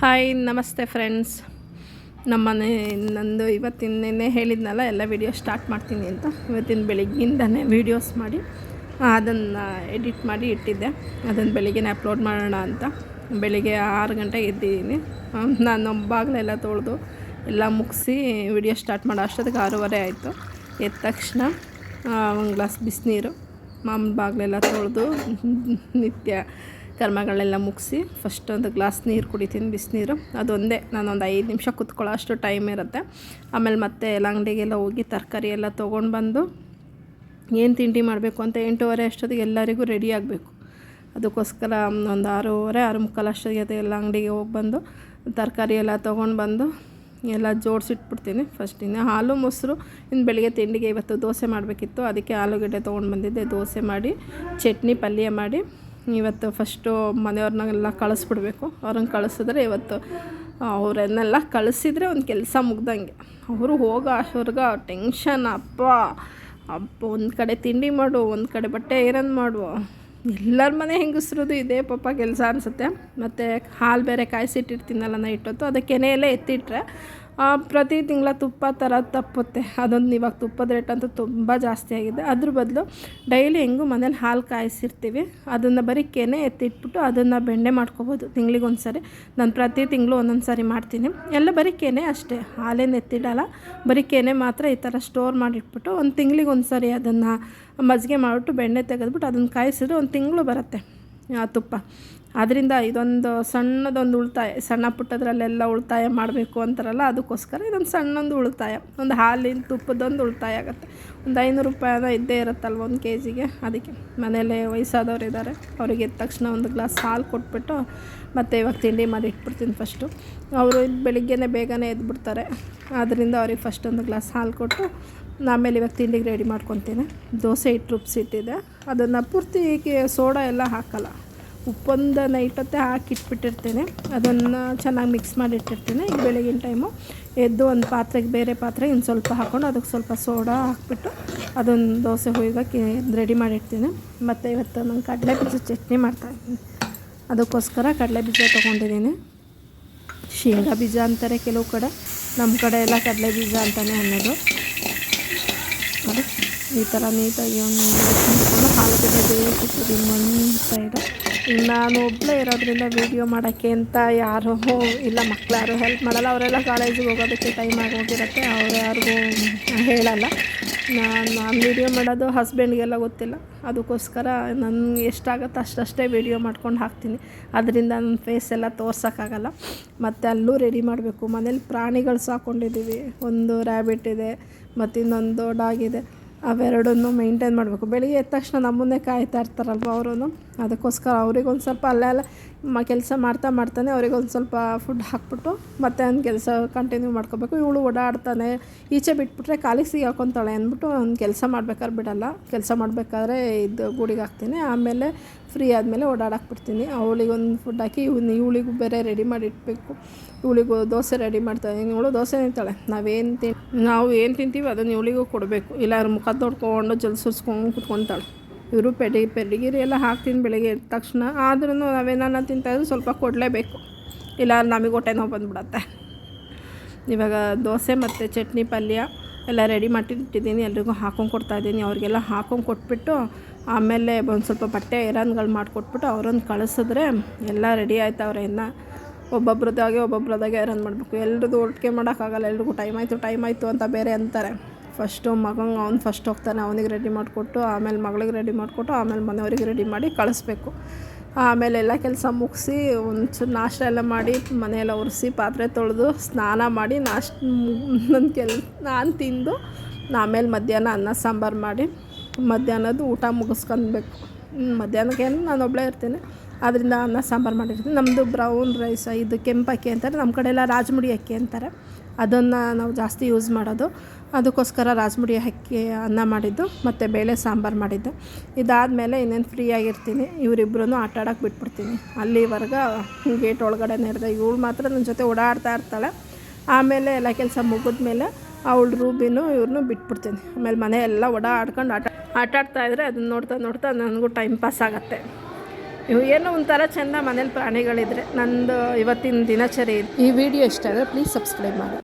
Hi ನಮಸ್ತೆ friends ನಮ್ಮನೆ ನಂದು ನಿನ್ನೆ ಹೇಳಿದ್ನಲ್ಲ, ಎಲ್ಲ ವಿಡಿಯೋ ಸ್ಟಾರ್ಟ್ ಮಾಡ್ತೀನಿ ಅಂತ. ಇವತ್ತಿನ ಬೆಳಿಗ್ಗಿಂದನೇ ವೀಡಿಯೋಸ್ ಮಾಡಿ, ಅದನ್ನು ಎಡಿಟ್ ಮಾಡಿ ಇಟ್ಟಿದ್ದೆ. ಅದನ್ನು ಬೆಳಿಗ್ಗೆನೇ ಅಪ್ಲೋಡ್ ಮಾಡೋಣ ಅಂತ. ಬೆಳಿಗ್ಗೆ ಆರು ಗಂಟೆ ಇದ್ದೀನಿ ನಾನು ಬಾಗಿಲೆಲ್ಲ ತೊಳೆದು ಎಲ್ಲ ಮುಗಿಸಿ ವಿಡಿಯೋ ಸ್ಟಾರ್ಟ್ ಮಾಡೋ. ಅಷ್ಟೊತ್ತಿಗೆ ಆರೂವರೆ ಆಯಿತು. ಎದ್ದ ತಕ್ಷಣ ಒಂದು ಗ್ಲಾಸ್ ಬಿಸಿನೀರು, ಮಾಮೂಲು ಬಾಗಿಲೆಲ್ಲ ತೊಳೆದು, ನಿತ್ಯ ಕರ್ಮಗಳೆಲ್ಲ ಮುಗಿಸಿ ಫಸ್ಟ್ ಒಂದು ಗ್ಲಾಸ್ ನೀರು ಕುಡಿತೀನಿ, ಬಿಸಿನೀರು. ಅದೊಂದೇ ನಾನೊಂದು ಐದು ನಿಮಿಷ ಕುತ್ಕೊಳ್ಳೋ ಅಷ್ಟು ಟೈಮ್ ಇರುತ್ತೆ. ಆಮೇಲೆ ಮತ್ತೆ ಎಲ್ಲ ಅಂಗಡಿಗೆಲ್ಲ ಹೋಗಿ ತರಕಾರಿ ಎಲ್ಲ ತೊಗೊಂಡು ಬಂದು ಏನು ತಿಂಡಿ ಮಾಡಬೇಕು ಅಂತ ಎಂಟೂವರೆ ಅಷ್ಟೊತ್ತಿಗೆ ಎಲ್ಲರಿಗೂ ರೆಡಿ ಆಗಬೇಕು. ಅದಕ್ಕೋಸ್ಕರ ಒಂದು ಆರೂವರೆ ಆರು ಮುಕ್ಕಾಲು ಅಷ್ಟೊತ್ತಿಗೆ ಅದು ಎಲ್ಲ ಅಂಗಡಿಗೆ ಹೋಗಿ ಬಂದು ತರಕಾರಿ ಎಲ್ಲ ತೊಗೊಂಡು ಬಂದು ಎಲ್ಲ ಜೋಡಿಸಿಟ್ಬಿಡ್ತೀನಿ. ಫಸ್ಟ್ ಇನ್ನು ಹಾಲು, ಮೊಸರು, ಇನ್ನು ಬೆಳಿಗ್ಗೆ ತಿಂಡಿಗೆ ಇವತ್ತು ದೋಸೆ ಮಾಡಬೇಕಿತ್ತು. ಅದಕ್ಕೆ ಆಲೂಗಡ್ಡೆ ತೊಗೊಂಡು ಬಂದಿದ್ದೆ. ದೋಸೆ ಮಾಡಿ, ಚಟ್ನಿ ಪಲ್ಯ ಮಾಡಿ. ಇವತ್ತು ಫಸ್ಟು ಮನೆಯವ್ರನ್ನೆಲ್ಲ ಕಳಿಸ್ಬಿಡ್ಬೇಕು. ಅವ್ರನ್ನ ಕಳಿಸಿದ್ರೆ ಇವತ್ತು ಅವರನ್ನೆಲ್ಲ ಕಳಿಸಿದ್ರೆ ಒಂದು ಕೆಲಸ ಮುಗ್ದಂಗೆ. ಅವರು ಹೋಗೋ ಅಷ್ಟವರ್ಗೆ ಟೆನ್ಷನ್ ಅಪ್ಪ ಅಪ್ಪ, ಒಂದು ಕಡೆ ತಿಂಡಿ ಮಾಡು, ಒಂದು ಕಡೆ ಬಟ್ಟೆ ಐರನ್ ಮಾಡು. ಎಲ್ಲರ ಮನೆ ಹೆಂಗಸ್ರದ್ದು ಇದೇ ಪಾಪ ಕೆಲಸ ಅನಿಸುತ್ತೆ. ಮತ್ತು ಹಾಲು ಬೇರೆ ಕಾಯಿಸಿಟ್ಟಿರ್ತೀನಲ್ಲ ನಾ ಇಟ್ಟೊತ್ತು ಅದಕ್ಕೆ ಕೆನೆಯಲ್ಲೇ ಎತ್ತಿಟ್ರೆ ಪ್ರತಿ ತಿಂಗಳ ತುಪ್ಪ ಥರ ತಪ್ಪುತ್ತೆ. ಅದೊಂದು ಇವಾಗ ತುಪ್ಪದ ರೇಟ್ ಅಂತೂ ತುಂಬ ಜಾಸ್ತಿ ಆಗಿದೆ. ಅದ್ರ ಬದಲು ಡೈಲಿ ಹೆಂಗೂ ಮನೇಲಿ ಹಾಲು ಕಾಯಿಸಿರ್ತೀವಿ. ಅದನ್ನು ಬರೀ ಕೆನೆ ಎತ್ತಿಟ್ಬಿಟ್ಟು ಅದನ್ನು ಬೆಣ್ಣೆ ಮಾಡ್ಕೊಬೋದು. ತಿಂಗ್ಳಿಗೆ ಒಂದು ಸರಿ ನಾನು ಪ್ರತಿ ತಿಂಗಳು ಒಂದೊಂದು ಸಾರಿ ಮಾಡ್ತೀನಿ. ಎಲ್ಲ ಬರೀ ಕೆನೆ ಅಷ್ಟೇ. ಹಾಲೇನು ಎತ್ತಿಡಲ್ಲ. ಬರೀ ಕೆನೆ ಮಾತ್ರ ಈ ಥರ ಸ್ಟೋರ್ ಮಾಡಿಟ್ಬಿಟ್ಟು ಒಂದು ತಿಂಗ್ಳಿಗೆ ಒಂದು ಸರಿ ಅದನ್ನು ಮಜ್ಜಿಗೆ ಮಾಡಿಬಿಟ್ಟು ಬೆಣ್ಣೆ ತೆಗೆದ್ಬಿಟ್ಟು ಅದನ್ನು ಕಾಯಿಸಿದ್ರೆ ಒಂದು ತಿಂಗಳು ಬರುತ್ತೆ ತುಪ್ಪ. ಅದರಿಂದ ಇದೊಂದು ಸಣ್ಣದೊಂದು ಉಳಿತಾಯ, ಸಣ್ಣ ಪುಟ್ಟದ್ರಲ್ಲೆಲ್ಲ ಉಳಿತಾಯ ಮಾಡಬೇಕು ಅಂತಾರಲ್ಲ, ಅದಕ್ಕೋಸ್ಕರ ಇದೊಂದು ಸಣ್ಣೊಂದು ಉಳಿತಾಯ, ಒಂದು ಹಾಲಿನ ತುಪ್ಪದೊಂದು ಉಳಿತಾಯ ಆಗುತ್ತೆ. ಒಂದು ಐನೂರು ರೂಪಾಯಿನ ಇದ್ದೇ ಇರುತ್ತಲ್ವ ಒಂದು ಕೆ ಜಿಗೆ ಅದಕ್ಕೆ ಮನೆಯಲ್ಲೇ ವಯಸ್ಸಾದವ್ರು ಇದ್ದಾರೆ, ಅವರಿಗೆ ಎದ್ದ ತಕ್ಷಣ ಒಂದು ಗ್ಲಾಸ್ ಹಾಲು ಕೊಟ್ಬಿಟ್ಟು ಮತ್ತು ಇವಾಗ ತಿಂಡಿ ಮಾಡಿ ಇಟ್ಬಿಡ್ತೀನಿ ಫಸ್ಟು ಅವರು ಬೆಳಿಗ್ಗೆನೇ ಬೇಗನೆ ಎದ್ಬಿಡ್ತಾರೆ ಆದ್ದರಿಂದ ಅವ್ರಿಗೆ ಫಸ್ಟ್ ಒಂದು ಗ್ಲಾಸ್ ಹಾಲು ಕೊಟ್ಟು ಆಮೇಲೆ ಇವಾಗ ತಿಂಡಿಗೆ ರೆಡಿ ಮಾಡ್ಕೊತೀನಿ. ದೋಸೆ ಹಿಟ್ಟು ರುಬ್ಬಿಸಿಟ್ಟಿದೆ ಅದನ್ನು ಪೂರ್ತಿ ಸೋಡಾ ಎಲ್ಲ ಹಾಕಲ್ಲ. ಉಪ್ಪೊಂದು ಹಾಕಿ ಹಾಕಿಟ್ಬಿಟ್ಟಿರ್ತೀನಿ. ಅದನ್ನು ಚೆನ್ನಾಗಿ ಮಿಕ್ಸ್ ಮಾಡಿಟ್ಟಿರ್ತೇನೆ ಈಗ ಬೆಳಗಿನ ಟೈಮು ಎದ್ದು ಒಂದು ಪಾತ್ರೆಗೆ ಬೇರೆ ಪಾತ್ರೆ ಇನ್ನು ಸ್ವಲ್ಪ ಹಾಕ್ಕೊಂಡು ಅದಕ್ಕೆ ಸ್ವಲ್ಪ ಸೋಡಾ ಹಾಕ್ಬಿಟ್ಟು ಅದೊಂದು ದೋಸೆ ಹುಯ್ದಕ್ಕೆ ರೆಡಿ ಮಾಡಿರ್ತೀನಿ ಮತ್ತು ಇವತ್ತು ನಾನು ಕಡಲೆ ಬೀಜ ಚಟ್ನಿ ಮಾಡ್ತಾಯಿದ್ದೀನಿ ಅದಕ್ಕೋಸ್ಕರ ಕಡಲೆ ಬೀಜ ತೊಗೊಂಡಿದ್ದೀನಿ. ಶೇಂಗಾ ಬೀಜ ಅಂತಾರೆ ಕೆಲವು ಕಡೆ. ನಮ್ಮ ಕಡೆ ಎಲ್ಲ ಕಡಲೆ ಬೀಜ ಅಂತಲೇ ಅನ್ನೋದು. ಅದು ಈ ಥರ ನೀಟಾಗಿ ಒಂದು ಮುಚ್ಕೊಂಡು ಬೇಯಿಸಿಟ್ಟಿದ್ದೀನಿ ಒಂದು ಸೈಡು ನಾನು ಒಬ್ಬಳೇ ಇರೋದ್ರಿಂದ ವೀಡಿಯೋ ಮಾಡೋಕ್ಕೆ ಅಂತ ಯಾರು ಇಲ್ಲ, ಮಕ್ಳು ಯಾರು ಹೆಲ್ಪ್ ಮಾಡಲ್ಲ. ಅವರೆಲ್ಲ ಕಾಲೇಜಿಗೆ ಹೋಗೋದಕ್ಕೆ ಟೈಮ್ ಆಗೋಗಿರುತ್ತೆ ಅವ್ರು ಯಾರಿಗೂ ಹೇಳಲ್ಲ. ನಾನು ನಾನು ವೀಡಿಯೋ ಮಾಡೋದು ಹಸ್ಬೆಂಡ್ಗೆಲ್ಲ ಗೊತ್ತಿಲ್ಲ. ಅದಕ್ಕೋಸ್ಕರ ನನಗೆ ಎಷ್ಟಾಗುತ್ತೋ ಅಷ್ಟಷ್ಟೇ ವೀಡಿಯೋ ಮಾಡ್ಕೊಂಡು ಹಾಕ್ತೀನಿ. ಅದರಿಂದ ನನ್ನ ಫೇಸ್ ಎಲ್ಲ ತೋರ್ಸೋಕ್ಕಾಗಲ್ಲ ಮತ್ತು ಅಲ್ಲೂ ರೆಡಿ ಮಾಡಬೇಕು. ಮನೇಲಿ ಪ್ರಾಣಿಗಳು ಸಾಕೊಂಡಿದ್ದೀವಿ ಒಂದು ರ್ಯಾಬಿಟ್ ಇದೆ ಮತ್ತು ಇನ್ನೊಂದು ಡಾಗ್ ಇದೆ. ಅವೆರಡನ್ನು ಮೇಂಟೈನ್ ಮಾಡಬೇಕು. ಬೆಳಿಗ್ಗೆ ಎದ್ದ ತಕ್ಷಣ ನಮ್ಮನ್ನೇ ಕಾಯ್ತಾ ಇರ್ತಾರಲ್ವ ಅವರು ಅದಕ್ಕೋಸ್ಕರ ಅವ್ರಿಗೊಂದು ಸ್ವಲ್ಪ ಅಲ್ಲೇ ಅಲ್ಲ ಮ ಕೆಲಸ ಮಾಡ್ತಾ ಮಾಡ್ತಾನೆ ಅವ್ರಿಗೊಂದು ಸ್ವಲ್ಪ ಫುಡ್ ಹಾಕ್ಬಿಟ್ಟು ಮತ್ತೆ ಅವ್ನ ಕೆಲಸ ಕಂಟಿನ್ಯೂ ಮಾಡ್ಕೋಬೇಕು. ಇವಳು ಓಡಾಡ್ತಾನೆ. ಈಚೆ ಬಿಟ್ಬಿಟ್ರೆ ಕಾಲಿಗೆ ಸಿಗಾಕೊಂತಾಳೆ ಅಂದ್ಬಿಟ್ಟು ಅವ್ನು ಕೆಲಸ ಮಾಡ್ಬೇಕಾದ್ರೆ ಬಿಡಲ್ಲ. ಕೆಲಸ ಮಾಡಬೇಕಾದ್ರೆ ಇದು ಗೂಡಿಗೆ ಹಾಕ್ತೀನಿ. ಆಮೇಲೆ ಫ್ರೀ ಆದಮೇಲೆ ಓಡಾಡಾಕ್ಬಿಡ್ತೀನಿ. ಅವಳಿಗೊಂದು ಫುಡ್ ಹಾಕಿ, ಇವ್ನು ಇವಳಿಗೂ ಬೇರೆ ರೆಡಿ ಮಾಡಿ ಇಡಬೇಕು ಇವಳಿಗೂ ದೋಸೆ ರೆಡಿ ಮಾಡ್ತಾಳೆ ಇವಳು ದೋಸೆ ತಿಂತಾಳೆ. ನಾವೇನು ತಿನ್, ನಾವು ಏನು ತಿಂತೀವಿ ಅದನ್ನು ಇವಳಿಗೂ ಕೊಡಬೇಕು. ಇಲ್ಲ ಅವ್ರ ಮುಖ ತೊಡ್ಕೊಂಡು, ಜಲ್ ಸುರ್ಸ್ಕೊಂಡು ಕುತ್ಕೊತಾಳೆ. ಇವರು ಪೆಡಿ ಪೆಡಿಗಿರಿ ಎಲ್ಲ ಹಾಕ್ತೀನಿ ಬೆಳಗ್ಗೆ ಎದ್ದ ತಕ್ಷಣ. ಆದ್ರೂ ನಾವೇನಾನ ತಿಂತಾಯಿದ್ರು ಸ್ವಲ್ಪ ಕೊಡಲೇಬೇಕು. ಇಲ್ಲ ನಮಗೆ ಹೊಟ್ಟೆ ನೋವು ಬಂದುಬಿಡತ್ತೆ. ಇವಾಗ ದೋಸೆ ಮತ್ತು ಚಟ್ನಿ ಪಲ್ಯ ಎಲ್ಲ ರೆಡಿ ಮಾಡಿಟ್ಟಿದ್ದೀನಿ ಎಲ್ರಿಗೂ ಹಾಕೊಂಡು ಕೊಡ್ತಾಯಿದ್ದೀನಿ ಅವ್ರಿಗೆಲ್ಲ ಹಾಕೊಂಡು ಕೊಟ್ಬಿಟ್ಟು ಆಮೇಲೆ ಒಂದು ಸ್ವಲ್ಪ ಬಟ್ಟೆ ಐರನ್ಗಳು ಮಾಡಿಕೊಟ್ಬಿಟ್ಟು ಅವ್ರನ್ನ ಕಳಿಸಿದ್ರೆ ಎಲ್ಲ ರೆಡಿ ಆಯ್ತವ್ರೆ ಇನ್ನು. ಒಬ್ಬೊಬ್ರದ್ದಾಗೆ ಒಬ್ಬೊಬ್ರದಾಗೆ ಐರನ್ ಮಾಡಬೇಕು. ಎಲ್ರದ್ದು ಒಟ್ಟಿಗೆ ಮಾಡೋಕ್ಕಾಗಲ್ಲ. ಎಲ್ರಿಗೂ ಟೈಮ್ ಆಯಿತು ಟೈಮ್ ಆಯಿತು ಅಂತ ಬೇರೆ ಅಂತಾರೆ. ಫಸ್ಟು ಮಗಂಗೆ ಅವ್ನು ಫಸ್ಟ್ ಹೋಗ್ತಾನೆ, ಅವನಿಗೆ ರೆಡಿ ಮಾಡಿಕೊಟ್ಟು, ಆಮೇಲೆ ಮಗಳಿಗೆ ರೆಡಿ ಮಾಡಿಕೊಟ್ಟು, ಆಮೇಲೆ ಮನೆಯವ್ರಿಗೆ ರೆಡಿ ಮಾಡಿ ಕಳಿಸ್ಬೇಕು. ಆಮೇಲೆ ಎಲ್ಲ ಕೆಲಸ ಮುಗಿಸಿ ಒಂಚೂರು ನಾಷ್ಟ ಎಲ್ಲ ಮಾಡಿ ಮನೆಯೆಲ್ಲ ಒರೆಸಿ ಪಾತ್ರೆ ತೊಳೆದು ಸ್ನಾನ ಮಾಡಿ ನಾಷ್ಟ ನನ್ನ ಕೆಲ್ ನಾನು ತಿಂದು ಆಮೇಲೆ ಮಧ್ಯಾಹ್ನ ಅನ್ನ ಸಾಂಬಾರು ಮಾಡಿ ಮಧ್ಯಾಹ್ನದ್ದು ಊಟ ಮುಗಿಸ್ಕೊಬೇಕು ಮಧ್ಯಾಹ್ನಕ್ಕೇನು ನಾನು ಒಬ್ಬಳೇ ಇರ್ತೀನಿ. ಅದರಿಂದ ಅನ್ನ ಸಾಂಬಾರು ಮಾಡಿರ್ತೀನಿ. ನಮ್ಮದು ಬ್ರೌನ್ ರೈಸ್ ಇದು ಕೆಂಪು ಅಕ್ಕಿ ಅಂತಾರೆ. ನಮ್ಮ ಕಡೆ ಎಲ್ಲ ರಾಜಮುಡಿ ಅಕ್ಕಿ ಅಂತಾರೆ. ಅದನ್ನು ನಾವು ಜಾಸ್ತಿ ಯೂಸ್ ಮಾಡೋದು. ಅದಕ್ಕೋಸ್ಕರ ರಾಜಮುಡಿ ಅಕ್ಕಿ ಅನ್ನ ಮಾಡಿದ್ದು, ಮತ್ತು ಬೇಳೆ ಸಾಂಬಾರು ಮಾಡಿದ್ದು. ಇದಾದಮೇಲೆ ಇನ್ನೇನು ಫ್ರೀ ಆಗಿರ್ತೀನಿ. ಇವರಿಬ್ಬರೂ ಆಟ ಆಡೋಕೆ ಬಿಟ್ಬಿಡ್ತೀನಿ. ಅಲ್ಲಿವರೆಗೆ ಗೇಟ್ ಒಳಗಡೆ ನೆರೆದ ಇವಳು ಮಾತ್ರ ನನ್ನ ಜೊತೆ ಓಡಾಡ್ತಾ ಇರ್ತಾಳೆ. ಆಮೇಲೆ ಎಲ್ಲ ಕೆಲಸ ಮುಗಿದ್ಮೇಲೆ ಅವಳು ರೂಬಿನೂ ಇವ್ರನ್ನೂ ಬಿಟ್ಬಿಡ್ತೀನಿ. ಆಮೇಲೆ ಮನೆ ಎಲ್ಲ ಓಡಾಡ್ಕೊಂಡು ಆಟ ಆಟ ಆಡ್ತಾ ಇದ್ರೆ ಅದನ್ನ ನೋಡ್ತಾ ನೋಡ್ತಾ ನನಗೂ ಟೈಮ್ ಪಾಸ್ ಆಗುತ್ತೆ. ಇವು ಏನೋ ಒಂಥರ ಚೆಂದ ಮನೇಲಿ ಪ್ರಾಣಿಗಳಿದ್ರೆ ನಂದು ಇವತ್ತಿನ ದಿನಚರಿ ಈ ವಿಡಿಯೋ ಇಷ್ಟ ಆದರೆ ಪ್ಲೀಸ್ ಸಬ್ಸ್ಕ್ರೈಬ್ ಮಾಡಿ.